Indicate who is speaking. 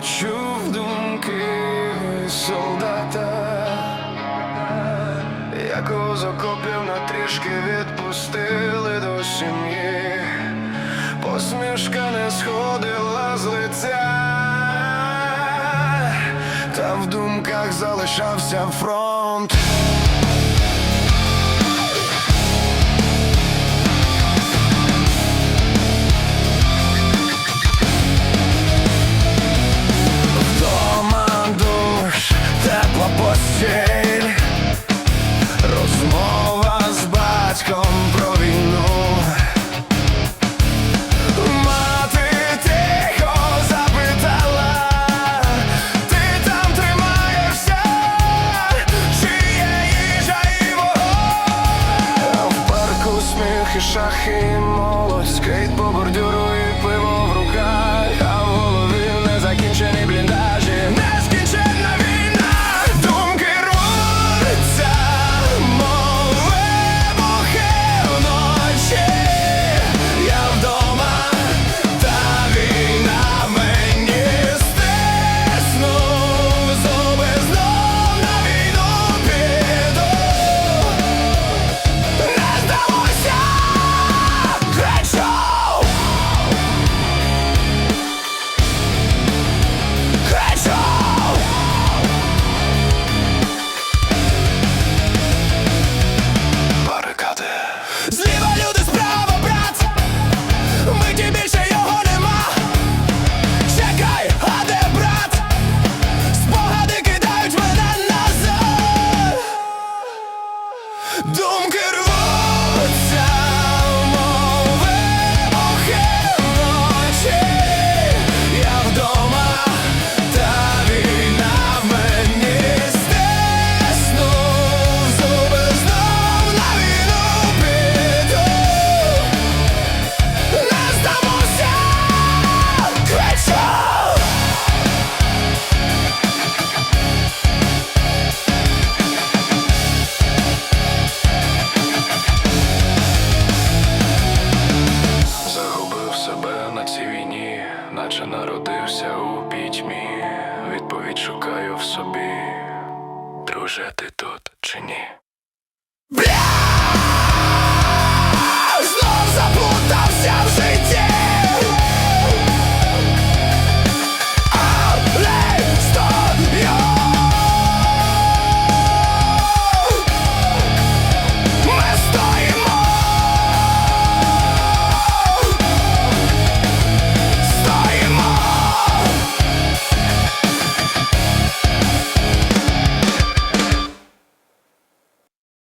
Speaker 1: почув думки солдата, якого з окопів на трішки відпустили до сім'ї, посмішка не сходила з лиця, та в думках залишався фронт. Шахи, молодь, скейт по бордюру і пиво в руках, на цій війні, наче народився у пітьмі. Відповідь шукаю в собі. Друже, ти тут чи ні? Бля!